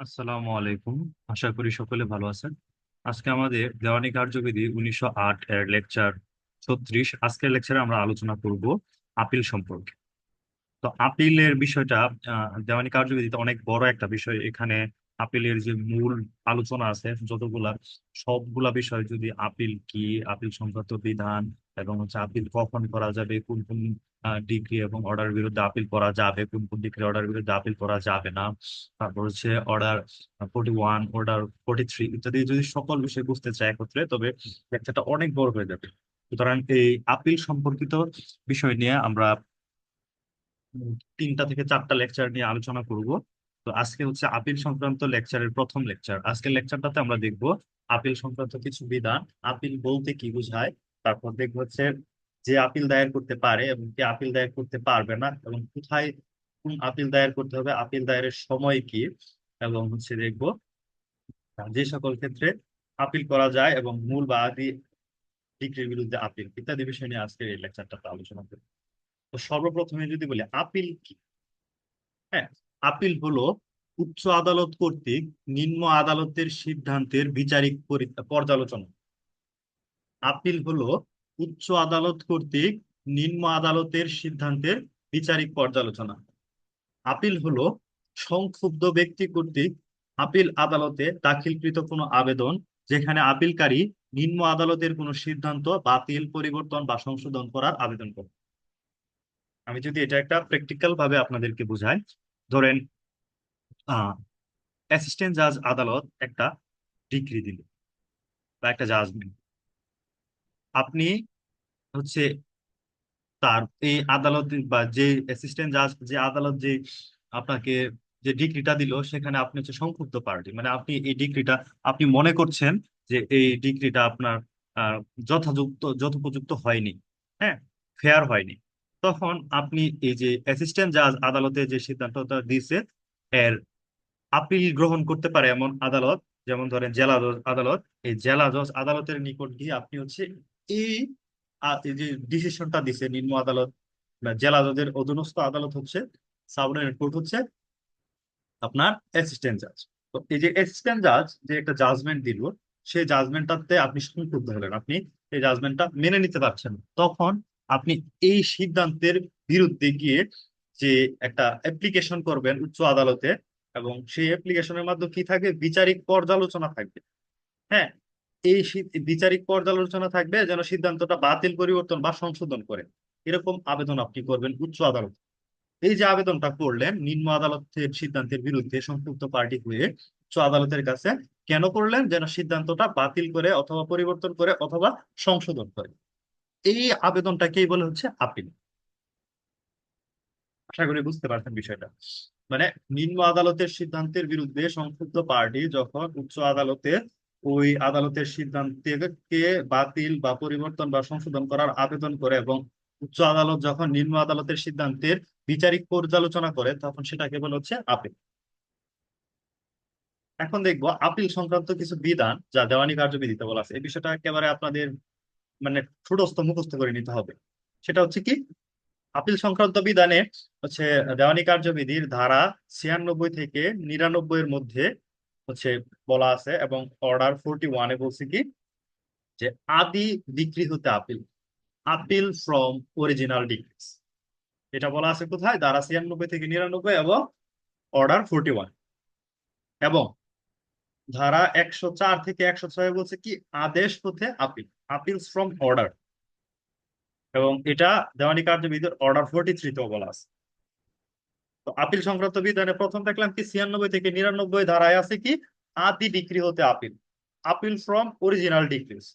আসসালামু আলাইকুম। আশা করি সকলে ভালো আছেন। আজকে আমাদের দেওয়ানি কার্যবিধি উনিশশো আট এর লেকচার ছত্রিশ। আজকের লেকচারে আমরা আলোচনা করব আপিল সম্পর্কে। তো আপিলের বিষয়টা দেওয়ানি কার্যবিধিতে অনেক বড় একটা বিষয়। এখানে আপিলের যে মূল আলোচনা আছে, যতগুলা, সবগুলা বিষয় যদি আপিল কি, আপিল সংক্রান্ত বিধান এবং হচ্ছে আপিল কখন করা যাবে, কোন কোন ডিগ্রি এবং অর্ডার বিরুদ্ধে আপিল করা যাবে, কোন কোন ডিগ্রি অর্ডার বিরুদ্ধে আপিল করা যাবে না। তারপর হচ্ছে order forty one order forty three ইত্যাদি যদি সকল বিষয় বুঝতে চায় একত্রে, তবে লেকচারটা অনেক বড় হয়ে যাবে। সুতরাং এই আপিল সম্পর্কিত বিষয় নিয়ে আমরা তিনটা থেকে চারটা লেকচার নিয়ে আলোচনা করব। তো আজকে হচ্ছে আপিল সংক্রান্ত লেকচারের প্রথম লেকচার আজকের লেকচারটাতে আমরা দেখব আপিল সংক্রান্ত কিছু বিধান। আপিল বলতে কি বোঝায়? তারপর দেখব হচ্ছে যে আপিল দায়ের করতে পারে এবং কে আপিল দায়ের করতে পারবে না এবং কোথায় কোন আপিল দায়ের করতে হবে, আপিল দায়েরের সময় কি এবং হচ্ছে দেখব যে সকল ক্ষেত্রে আপিল করা যায় এবং মূল বা আদি ডিগ্রির বিরুদ্ধে আপিল ইত্যাদি বিষয় নিয়ে আজকে এই লেকচারটাতে আলোচনা করব। তো সর্বপ্রথমে যদি বলি, আপিল কি? হ্যাঁ আপিল হলো উচ্চ আদালত কর্তৃক নিম্ন আদালতের সিদ্ধান্তের বিচারিক পর্যালোচনা। আপিল হলো উচ্চ আদালত কর্তৃক নিম্ন আদালতের সিদ্ধান্তের বিচারিক পর্যালোচনা। আপিল হলো সংক্ষুব্ধ ব্যক্তি কর্তৃক আপিল আদালতে দাখিলকৃত কোনো আবেদন যেখানে আপিলকারী নিম্ন আদালতের কোনো সিদ্ধান্ত, বাতিল, পরিবর্তন বা সংশোধন করার আবেদন করে। আমি যদি এটা একটা প্র্যাকটিক্যাল ভাবে আপনাদেরকে বুঝাই, ধরেন অ্যাসিস্ট্যান্ট জাজ আদালত একটা ডিগ্রি দিল বা একটা জাজমেন্ট আপনি হচ্ছে তার এই আদালত বা যে অ্যাসিস্ট্যান্ট জাজ যে আদালত যে আপনাকে যে ডিগ্রিটা দিল, সেখানে আপনি হচ্ছে সংক্ষুব্ধ পার্টি মানে আপনি এই ডিগ্রিটা, আপনি মনে করছেন যে এই ডিগ্রিটা আপনার যথাযুক্ত, যথোপযুক্ত হয়নি। হ্যাঁ ফেয়ার হয়নি। তখন আপনি এই যে অ্যাসিস্ট্যান্ট জাজ আদালতে যে সিদ্ধান্তটা দিয়েছে এর আপিল গ্রহণ করতে পারে এমন আদালত, যেমন ধরেন জেলা আদালত, এই জেলা জজ আদালতের নিকট গিয়ে আপনি হচ্ছে এই যে ডিসিশনটা দিছে নিম্ন আদালত জেলা জজের অধীনস্থ আদালত হচ্ছে সাবঅর্ডিনেট কোর্ট হচ্ছে আপনার অ্যাসিস্ট্যান্ট জাজ তো এই যে অ্যাসিস্ট্যান্ট জাজ যে একটা জাজমেন্ট দিল, সেই জাজমেন্টটাতে আপনি সংক্ষুব্ধ হলেন। আপনি এই জাজমেন্টটা মেনে নিতে পারছেন। তখন আপনি এই সিদ্ধান্তের বিরুদ্ধে গিয়ে যে একটা অ্যাপ্লিকেশন করবেন উচ্চ আদালতে এবং সেই অ্যাপ্লিকেশনের মাধ্যমে কি থাকবে? বিচারিক পর্যালোচনা থাকবে। হ্যাঁ এই বিচারিক পর্যালোচনা থাকবে যেন সিদ্ধান্তটা বাতিল পরিবর্তন বা সংশোধন করে। এরকম আবেদন আপনি করবেন উচ্চ আদালত। এই যে আবেদনটা করলেন, নিম্ন আদালতের সিদ্ধান্তের বিরুদ্ধে সম্পৃক্ত পার্টি হয়ে উচ্চ আদালতের কাছে কেন করলেন? যেন সিদ্ধান্তটা বাতিল করে অথবা পরিবর্তন করে অথবা সংশোধন করে। এই আবেদনটাকেই বলে হচ্ছে আপিল। আশা করি বুঝতে পারছেন বিষয়টা। মানে নিম্ন আদালতের সিদ্ধান্তের বিরুদ্ধে সংক্ষুব্ধ পার্টি যখন উচ্চ আদালতে ওই আদালতের সিদ্ধান্তকে বাতিল বা পরিবর্তন বা সংশোধন করার আবেদন করে এবং উচ্চ আদালত যখন নিম্ন আদালতের সিদ্ধান্তের বিচারিক পর্যালোচনা করে, তখন সেটাকে বলা হচ্ছে আপিল। এখন দেখব আপিল সংক্রান্ত কিছু বিধান যা দেওয়ানি কার্যবিধিতে বলা আছে। এই বিষয়টা একেবারে আপনাদের মানে ঠোঁটস্থ মুখস্থ করে নিতে হবে। সেটা হচ্ছে কি, আপিল সংক্রান্ত বিধানে হচ্ছে দেওয়ানি কার্যবিধির ধারা ছিয়ানব্বই থেকে নিরানব্বই এর মধ্যে হচ্ছে বলা আছে এবং অর্ডার ফোরটি ওয়ানে বলছে কি? যে আদি ডিগ্রি হতে appeal. Appeal from original degrees এটা বলা আছে কোথায়? দ্বারা ছিয়ানব্বই থেকে নিরানব্বই এবং অর্ডার ফোরটি ওয়ান। এবং ধারা একশো চার থেকে একশো ছয় বলছে কি? আদেশ হতে আপিল। আপিল ফ্রম অর্ডার এবং এটা দেওয়ানি কার্যবিধির অর্ডার ফোরটি থ্রিতেও বলা আছে। তো আপিল সংক্রান্ত বিধানে প্রথম দেখলাম কি ছিয়ানব্বই থেকে নিরানব্বই ধারায় আছে কি আদি ডিগ্রি হতে appeal. Appeal from original degrees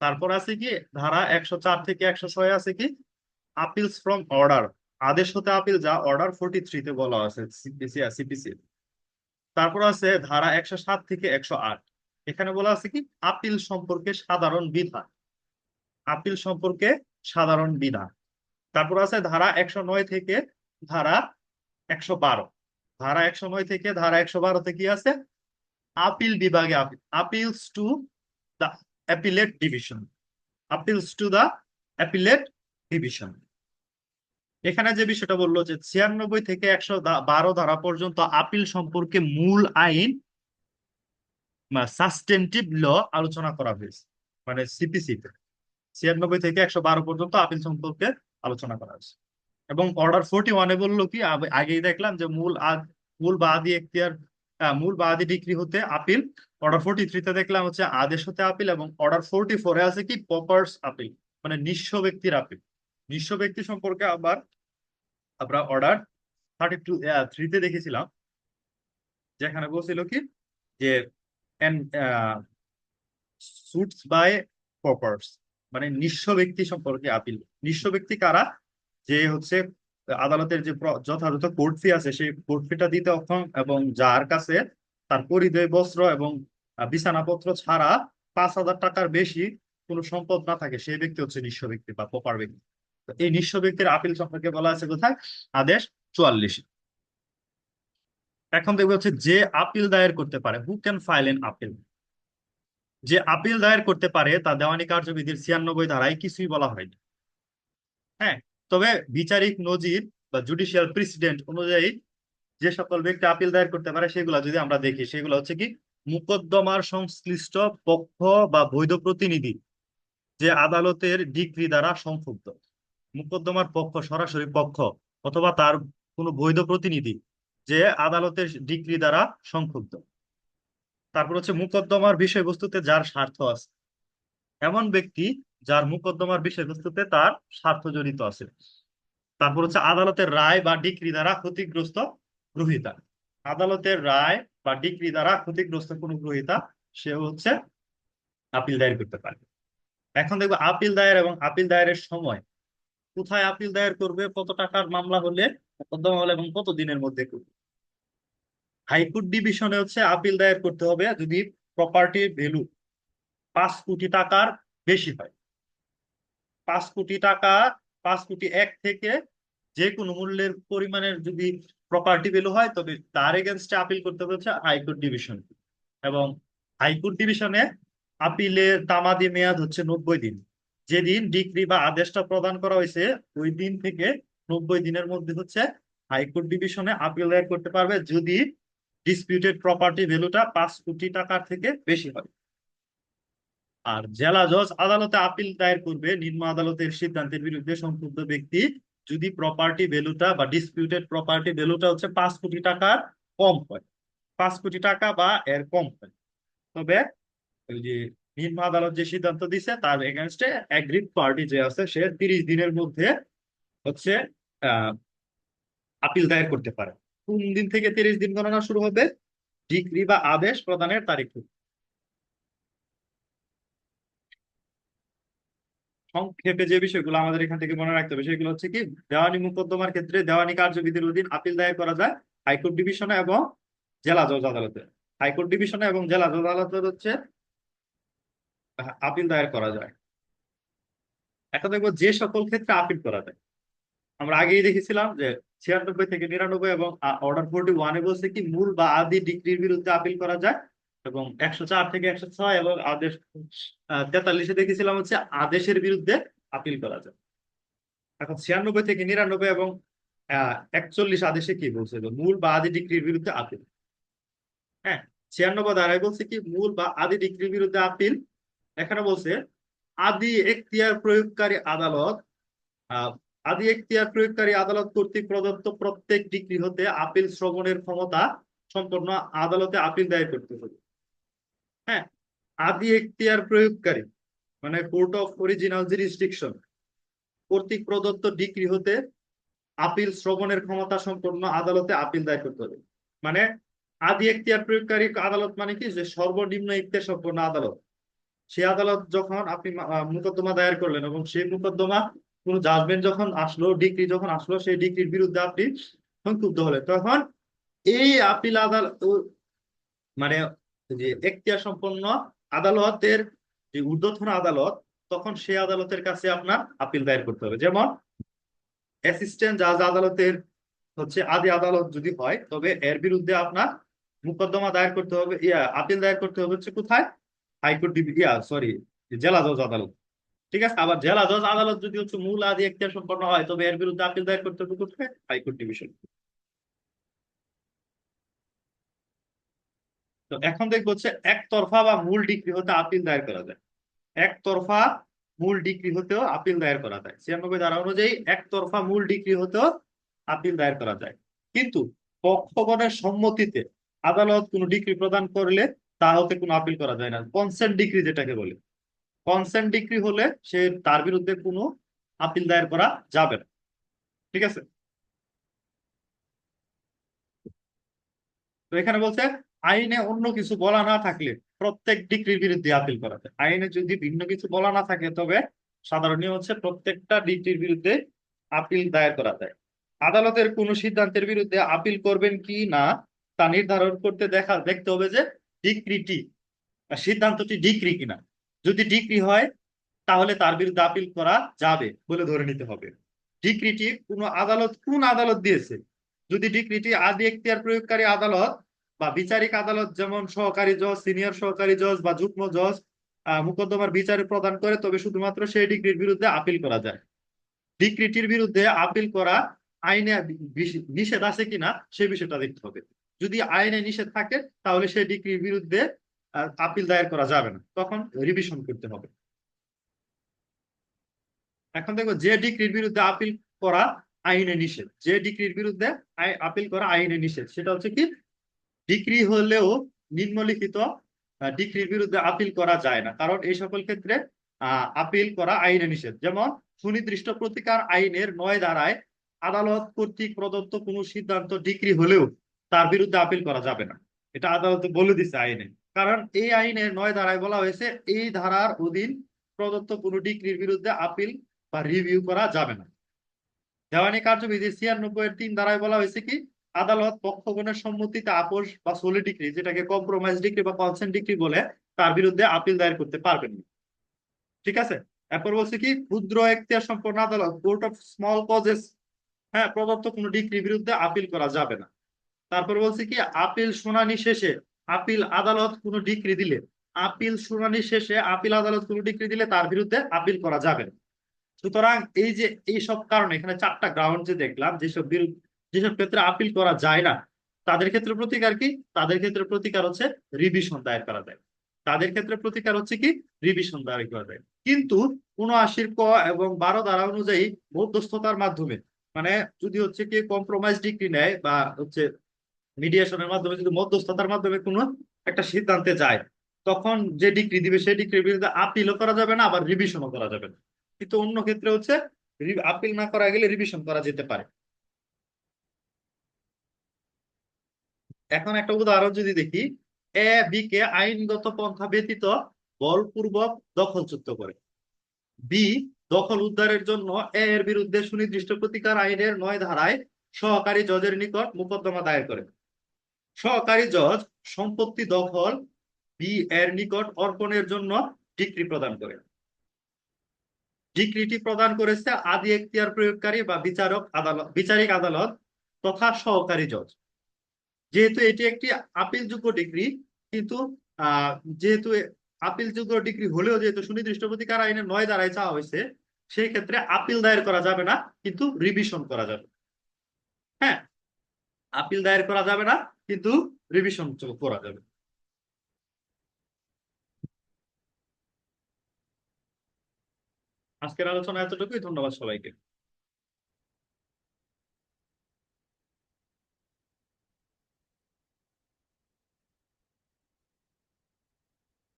তারপর আছে কি ধারা একশো চার থেকে একশো ছয় আছে কি আপিলস ফ্রম অর্ডার। আদেশ হতে আপিল যা অর্ডার ফোরটি থ্রিতে বলা আছে সিপিসি তারপর আছে ধারা একশো সাত থেকে একশো আট। এখানে বলা আছে কি আপিল সম্পর্কে সাধারণ বিধান। আপিল সম্পর্কে সাধারণ বিধান। তারপর আছে ধারা একশো নয় থেকে ধারা একশো বারো। ধারা একশো নয় থেকে ধারা একশো বারোতে কি আছে? আপিল বিভাগে appeal appeals to the appellate division appeals to the appellate division এখানে যে বিষয়টা বলল যে ছিয়ানব্বই থেকে একশো বারো ধারা পর্যন্ত আপিল সম্পর্কে মূল আইন সাস্টেনটিভ ল আলোচনা করা হয়েছে মানে সিপিসি ছিয়ানব্বই থেকে একশো বারো পর্যন্ত আপিল সম্পর্কে আলোচনা করা হয়েছে। এবং অর্ডার ফোর্টি ওয়ানে বলল কি আগেই দেখলাম যে মূল আদ- মূল বা এখতিয়ার মূল বা ডিগ্রি হতে আপিল অর্ডার ফোর্টি থ্রিতে দেখলাম হচ্ছে আদেশ হতে আপিল এবং অর্ডার ফোরটি ফোরে আছে কি পপার্স আপিল মানে নিঃস্ব ব্যক্তির আপিল নিঃস্ব ব্যক্তি সম্পর্কে আবার আমরা অর্ডার থার্টি টু থ্রিতে দেখেছিলাম, যেখানে বলছিল কি, যে সুটস বাই পপার্স মানে নিঃস্ব ব্যক্তি সম্পর্কে আপিল নিঃস্ব ব্যক্তি কারা? যে হচ্ছে আদালতের যে যথাযথ কোর্ট ফি আছে, সেই কোর্ট ফিটা দিতে অক্ষম এবং যার কাছে তার পরিধেয় বস্ত্র এবং বিছানাপত্র ছাড়া পাঁচ হাজার টাকার বেশি কোনো সম্পদ না থাকে, সেই ব্যক্তি হচ্ছে নিঃস্ব ব্যক্তি বা পপার ব্যক্তি। এই নিঃস্ব ব্যক্তির আপিল সম্পর্কে বলা আছে কোথায়? আদেশ চুয়াল্লিশ। এখন দেখবে হচ্ছে যে আপিল দায়ের করতে পারে who can file an appeal যে আপিল দায়ের করতে পারে তা দেওয়ানি কার্যবিধির ছিয়ানব্বই ধারায় কিছুই বলা হয়নি। হ্যাঁ তবে বিচারিক নজির বা জুডিশিয়াল প্রেসিডেন্ট অনুযায়ী যে সকল ব্যক্তি আপিল দায়ের করতে পারে, সেগুলো যদি আমরা দেখি, সেগুলো হচ্ছে কি, মুকদ্দমার সংশ্লিষ্ট পক্ষ বা বৈধ প্রতিনিধি যে আদালতের ডিগ্রি দ্বারা সংক্ষুব্ধ মুকদ্দমার পক্ষ সরাসরি পক্ষ অথবা তার কোনো বৈধ প্রতিনিধি যে আদালতের ডিগ্রি দ্বারা সংক্ষুব্ধ তারপর হচ্ছে মুকদ্দমার বিষয়বস্তুতে যার স্বার্থ আছে। এমন ব্যক্তি যার মুকদ্দমার বিষয়বস্তুতে তার স্বার্থ জড়িত আছে। তারপর হচ্ছে আদালতের রায় বা ডিগ্রি দ্বারা ক্ষতিগ্রস্ত গ্রহীতা। আদালতের রায় বা ডিগ্রি দ্বারা ক্ষতিগ্রস্ত কোন গ্রহীতা সে হচ্ছে আপিল দায়ের করতে পারে। এখন দেখব আপিল দায়ের এবং আপিল দায়েরের সময়। কোথায় আপিল দায়ের করবে, কত টাকার মামলা হলে, মোকদ্দমা হলে এবং কত দিনের মধ্যে করবে? হাইকোর্ট ডিভিশনে হচ্ছে আপিল দায়ের করতে হবে যদি প্রপার্টি ভ্যালু পাঁচ কোটি টাকার বেশি হয়। পাঁচ কোটি টাকা, পাঁচ কোটি এক থেকে যে কোনো মূল্যের পরিমাণের যদি প্রপার্টি ভ্যালু হয়, তবে তার এগেনস্টে আপিল করতে হচ্ছে হাইকোর্ট ডিভিশন এবং হাইকোর্ট ডিভিশনে আপিলের তামাদি মেয়াদ হচ্ছে নব্বই দিন। যেদিন ডিগ্রি বা আদেশটা প্রদান করা হয়েছে, ওই দিন থেকে নব্বই দিনের মধ্যে হচ্ছে হাইকোর্ট ডিভিশনে আপিল দায়ের করতে পারবে যদি ডিসপিউটেড প্রপার্টি ভ্যালুটা পাঁচ কোটি টাকার থেকে বেশি হয়। আর জেলা জজ আদালতে আপিল দায়ের করবে নিম্ন আদালতের সিদ্ধান্তের বিরুদ্ধে সংক্ষুব্ধ ব্যক্তি। যদি প্রপার্টি ভ্যালুটা বা ডিসপিউটেড প্রপার্টি ভ্যালুটা হচ্ছে পাঁচ কোটি টাকার কম হয়। পাঁচ কোটি টাকা বা এর কম হয়। তবে ওই যে নিম্ন আদালত যে সিদ্ধান্ত দিছে, তার এগেনস্টে অ্যাগ্রিড পার্টি যে আছে, সে তিরিশ দিনের মধ্যে হচ্ছে আপিল দায়ের করতে পারে। কোন দিন থেকে তিরিশ দিন গণনা শুরু হবে? ডিগ্রি বা আদেশ প্রদানের তারিখ। থেকে। সংক্ষেপে যে বিষয়গুলো আমাদের এখান থেকে মনে রাখতে হবে, সেগুলো হচ্ছে কি, দেওয়ানি মোকদ্দমার ক্ষেত্রে দেওয়ানি কার্যবিধির অধীন আপিল দায়ের করা যায় হাইকোর্ট ডিভিশনে এবং জেলা জজ আদালতে। হাইকোর্ট ডিভিশনে এবং জেলা জজ আদালতে হচ্ছে আপিল দায়ের করা যায়। এখন দেখব যে সকল ক্ষেত্রে আপিল করা যায়। আমরা আগেই দেখেছিলাম যে ছিয়ানব্বই থেকে নিরানব্বই এবং অর্ডার ফোর্টি ওয়ানে বলছে কি, মূল বা আদি ডিগ্রির বিরুদ্ধে আপিল করা যায়। এবং একশো চার থেকে একশো ছয় এবং আদেশ তেতাল্লিশে দেখেছিলাম হচ্ছে আদেশের বিরুদ্ধে আপিল করা যায়। এখন ছিয়ানব্বই থেকে নিরানব্বই এবং একচল্লিশ আদেশে কি বলছে? মূল বা আদি ডিগ্রির বিরুদ্ধে আপিল। হ্যাঁ ছিয়ানব্বই ধারায় বলছে কি মূল বা আদি ডিগ্রির বিরুদ্ধে আপিল। এখানে বলছে আদি এখতিয়ার প্রয়োগকারী আদালত আদি এখতিয়ার প্রয়োগকারী আদালত কর্তৃক প্রদত্ত প্রত্যেক ডিগ্রি হতে আপিল শ্রবণের ক্ষমতা সম্পন্ন আদালতে আপিল দায়ের করতে হবে। হ্যাঁ আদি এখতিয়ার প্রয়োগকারী মানে কোর্ট অফ অরিজিনাল জুরিসডিকশন কর্তৃক প্রদত্ত ডিগ্রি হতে আপিল শ্রবণের ক্ষমতা সম্পন্ন আদালতে আপিল দায়ের করতে হবে। মানে আদি এখতিয়ার প্রয়োগকারী আদালত মানে কি? যে সর্বনিম্ন এখতিয়ার সম্পন্ন আদালত। সেই আদালত যখন আপনি মোকদ্দমা দায়ের করলেন এবং সেই মোকদ্দমা, কোন জাজমেন্ট যখন আসলো, ডিগ্রি যখন আসলো, সেই ডিগ্রির বিরুদ্ধে আপনি সংক্ষুব্ধ হলেন। তখন এই আপিল আদালত মানে যে এখতিয়ার সম্পন্ন আদালতের যে ঊর্ধ্বতন আদালত, তখন সেই আদালতের কাছে আপনার আপিল দায়ের করতে হবে। যেমন অ্যাসিস্ট্যান্ট জাজ আদালতের হচ্ছে আদি আদালত যদি হয়, তবে এর বিরুদ্ধে আপনার মোকদ্দমা দায়ের করতে হবে, ইয়া, আপিল দায়ের করতে হবে হচ্ছে কোথায়? হাইকোর্ট ডিভি ইয়া, সরি, জেলা জজ আদালত। ঠিক আছে? আবার জেলা জজ আদালত যদি হচ্ছে মূল আদি এখতিয়ার সম্পন্ন হয়, তবে এর বিরুদ্ধে আপিল দায়ের করতে হবে কোথায়? High court division. তো এখন দেখব হচ্ছে একতরফা বা মূল ডিগ্রি হতে আপিল দায়ের করা যায়। একতরফা মূল ডিগ্রি হতেও আপিল দায়ের করা যায়। ছিয়ানব্বই ধারা অনুযায়ী একতরফা মূল ডিগ্রি হতেও আপিল দায়ের করা যায়। কিন্তু পক্ষগণের সম্মতিতে আদালত কোনো ডিগ্রি প্রদান করলে তা হতে কোনো আপিল করা যায় না। কনসেন্ট ডিগ্রি যেটাকে বলে। কনসেন্ট ডিগ্রি হলে সে তার বিরুদ্ধে কোনো আপিল দায়ের করা যাবে না। ঠিক আছে? তো এখানে বলছে আইনে অন্য কিছু বলা না থাকলে প্রত্যেক ডিগ্রির বিরুদ্ধে আপিল করা যায়। আইনে যদি ভিন্ন কিছু বলা না থাকে, তবে সাধারণ হচ্ছে প্রত্যেকটা ডিগ্রির বিরুদ্ধে আপিল দায়ের করা যায়। আদালতের কোন সিদ্ধান্তের বিরুদ্ধে আপিল করবেন কি না, তা নির্ধারণ করতে দেখা, দেখতে হবে যে ডিগ্রিটি, সিদ্ধান্তটি ডিগ্রি কিনা। যদি ডিগ্রি হয়, তাহলে তার বিরুদ্ধে আপিল করা যাবে বলে ধরে নিতে হবে। ডিগ্রিটি কোন আদালত কোন আদালত দিয়েছে? যদি ডিগ্রিটি আদি এখতিয়ার প্রয়োগকারী আদালত বা বিচারিক আদালত যেমন সহকারী জজ, সিনিয়র সহকারী জজ বা যুগ্ম জজ মোকদ্দমার বিচারে প্রদান করে, তবে শুধুমাত্র সেই ডিগ্রির বিরুদ্ধে আপিল করা যায়। ডিগ্রিটির বিরুদ্ধে আপিল করা আইনে নিষেধ আছে কিনা সেই বিষয়টা দেখতে হবে। যদি আইনে নিষেধ থাকে, তাহলে সেই ডিগ্রির বিরুদ্ধে আপিল দায়ের করা যাবে না। তখন রিভিশন করতে হবে। এখন দেখো, যে ডিগ্রির বিরুদ্ধে আপিল করা আইনে নিষেধ, যে ডিগ্রির বিরুদ্ধে আপিল করা আইনে নিষেধ, সেটা হচ্ছে কি ডিগ্রি হলেও নিম্নলিখিত আহ, ডিগ্রির বিরুদ্ধে আপিল করা যায় না। কারণ এই সকল ক্ষেত্রে আপিল করা আইনে নিষেধ। যেমন সুনির্দিষ্ট প্রতিকার আইনের নয় ধারায় আদালত কর্তৃক প্রদত্ত কোনো সিদ্ধান্ত ডিগ্রি হলেও তার বিরুদ্ধে আপিল করা যাবে না। এটা আদালতে বলে দিছে আইনে। কারণ এই আইনের নয় ধারায় বলা হয়েছে এই ধারার অধীন প্রদত্ত কোনো ডিগ্রির বিরুদ্ধে আপিল বা রিভিউ করা যাবে না। দেওয়ানি কার্যবিধি ছিয়ানব্বই এর তিন ধারায় বলা হয়েছে কি আদালত পক্ষগণের সম্মতিতে আপোষ বা সোলি ডিগ্রি যেটাকে কম্প্রোমাইজ ডিগ্রি বা কনসেন্ট ডিগ্রি বলে, তার বিরুদ্ধে আপিল দায়ের করতে পারবেন না। ঠিক আছে? এরপর বলছে কি, ক্ষুদ্র এখতিয়ার সম্পন্ন আদালত কোর্ট অফ স্মল কজেস হ্যাঁ প্রদত্ত কোনো ডিগ্রির বিরুদ্ধে আপিল করা যাবে না। তারপর বলছে কি আপিল শুনানি শেষে আপিল আদালত কোনো ডিগ্রি দিলে আপিল শুনানি শেষে আপিল আদালত কোনো ডিগ্রি দিলে তার বিরুদ্ধে আপিল করা যাবে না। সুতরাং এই যে এই সব কারণে এখানে চারটা গ্রাউন্ড যে দেখলাম, যেসব বিরুদ্ধে যেসব ক্ষেত্রে আপিল করা যায় না, তাদের ক্ষেত্রে প্রতিকার কি? তাদের ক্ষেত্রে প্রতিকার হচ্ছে রিভিশন দায়ের করা যায়। তাদের ক্ষেত্রে প্রতিকার হচ্ছে কি? রিভিশন দায়ের করা যায়। কিন্তু উনআশির ক এবং বারো ধারা অনুযায়ী মধ্যস্থতার মাধ্যমে মানে যদি হচ্ছে কি কম্প্রোমাইজ ডিগ্রি নেয় বা হচ্ছে মিডিয়েশনের মাধ্যমে যদি মধ্যস্থতার মাধ্যমে কোনো একটা সিদ্ধান্তে যায়, তখন যে ডিগ্রি দিবে সেই ডিগ্রির বিরুদ্ধে আপিলও করা যাবে না, আবার রিভিশনও করা যাবে না। কিন্তু অন্য ক্ষেত্রে হচ্ছে আপিল না করা গেলে রিভিশন করা যেতে পারে। এখন একটা উদাহরণ যদি দেখি, এ, বি, কে আইনগত পন্থা ব্যতীত বলপূর্বক দখলচ্যুত করে। বি, দখল উদ্ধারের জন্য এ এর বিরুদ্ধে সুনির্দিষ্ট প্রতিকার আইনের নয় ধারায় সহকারী জজের নিকট মোকদ্দমা দায়ের করে। সহকারী জজ সম্পত্তি দখল বি এর নিকট অর্পণের জন্য ডিক্রি প্রদান করে। ডিক্রিটি প্রদান করেছে আদি এখতিয়ার প্রয়োগকারী বা বিচারক আদালত বিচারিক আদালত তথা সহকারী জজ। যেহেতু এটি একটি আপিলযোগ্য ডিগ্রি কিন্তু যেহেতু আপিলযোগ্য ডিগ্রি হলেও যেহেতু সুনির্দিষ্ট প্রতিকার আইনের নয় দ্বারাই চাওয়া হয়েছে সেই ক্ষেত্রে আপিল দায়ের করা যাবে না, কিন্তু রিভিশন করা যাবে। হ্যাঁ আপিল দায়ের করা যাবে না, কিন্তু রিভিশন করা যাবে। আজকের আলোচনা এতটুকুই, ধন্যবাদ সবাইকে।